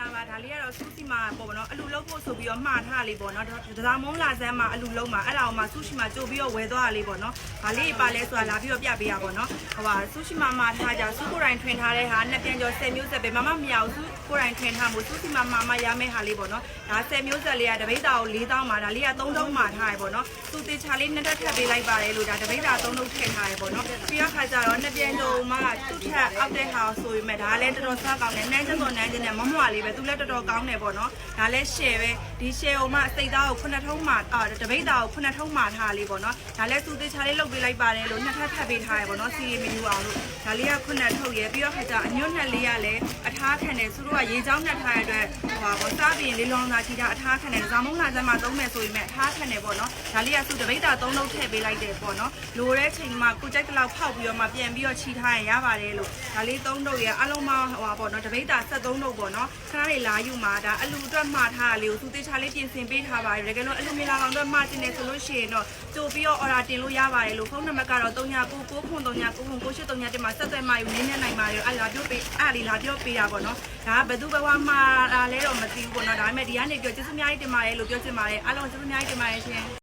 လာပါဒါလေးကတော့စူးစီမှာပေါ့ဗောနော်အလူလုံးဖို့ဆိုပြီးတော့မှားထားလေးပေါ့နော်ဒါဒါမုံလာစမ်းမှာအလူလုံးမှာအဲ့ဒါအောင်မှာစူးစီမှာကြိုပြီးတော့ဝယ်သွားတာလေးပေါ့နော်ဒါလေးပါလဲဆိုတာလာပြီးတော့ပြပေးရပါတော့ဟိုပါစူးစီမှာမှားထားကြစူးကိုယ်တိုင်ထွင်ထားတဲ့ဟာနှစ်ပြန်ကျော်10မျိုးဆက်ပဲမမမရဘူးစူးကိုယ်တိုင်ထွင်ထားမှုစူးစီမှာမှာမရမယ့်ဟာလေးပေါ့နော်ဒါ10မျိုးဆက်လေးကတပိတ်တာကို4000မှာဒါလေးက3000မှာထားရပေါ့နော်စူးတေချာလေးနှစ်တက်ထပ်ပေးလိုက်ပါတယ်လို့ဒါတပိတ်တာ3000ထည့်ထားရပေါ့နော်ပြီးတော့ခါကြတော့နှစ်ပြန်ကျော်မှာသူ့ထက်အောက်တဲ့ဟာဆိုရင်မဲ့ဒါလည်းတော်တော်စားကောင်းတယ်နန်းချက်တော်နန်းချက်နဲ့မမွာလေးပဲသူလည်းတော်တော်ကောင်းတယ်ပေါ့နော်ဒါလည်း share ပဲဒီ share ကိုမှစိတ်သားကိုခုနှစ်ထုံးမှအာတပိတ်တာကိုခုနှစ်ထုံးမှထားလေးပေါ့နော်ဒါလည်းသူတေချာလေးလုပ်ပေးလိုက်ပါတယ်လို့နှစ်ထပ်ထပ်ပေးထားရပေါ့နော်စီရီမီနူအောင်လို့ဒါလေးကခုနှစ်ထုပ်ရယ်ပြီးတော့ခါကြအညွတ်နှစ်လေးကလည်းအထားခံတယ်သူတို့ကရေချောင်းနဲ့ထားရတဲ့ဟိုပါပေါ့စားပြီးလေးလောင်သာချီတာအထားခံတယ်ဇာမုံလာစမ်းမှာသုံးမယ်ဆိုရင်မဲ့အထားခံတယ်ပေါ့နော်ဒါလေးကသူတပိတ်တာသုံးလုံးထည့်ပေးလိုက်တယ်ပေါ့နော်လိုတဲ့ချိန်မှာကိုကြိုက်တလောက်ဖောက်ပြီးတော့မှပြန်ပြီးတော့ချီထားရင်ရပါတယ်လို့ဒါလေးသုံးတော့ရအလုံးမဟိုပါပေါ့နော်တပိတ်တာ73တော့ပေါ့နော်ခဏလေးလာယူမှာဒါအလူအတွက်မှားထားတာလေးကိုသူတေချာလေးပြင်ဆင်ပေးထားပါတယ်တကယ်လို့အလူမီလာကောင်အတွက်မှားတင်နေဆိုလို့ရှိရင်တော့ကြိုပြီးတော့ order တင်လို့ရပါတယ်လို့ဖုန်းနံပါတ်ကတော့3999ခွန်3999တင်မှာဆက်သွယ်မှယူနင်းနေနိုင်ပါတယ်အဲ့လာပြောပေးအဲ့လေးလာပြောပေးတာပေါ့နော်ဒါကဘယ်သူဘဝမှာလဲတော့မသိဘူးပေါ့နော်ဒါပေမဲ့ဒီကနေပြောကျေးဇူးအများကြီးတင်ပါတယ်လို့ပြောချင်ပါတယ်အားလုံးကျေးဇူးအများကြီးတင်ပါတယ်ရှင်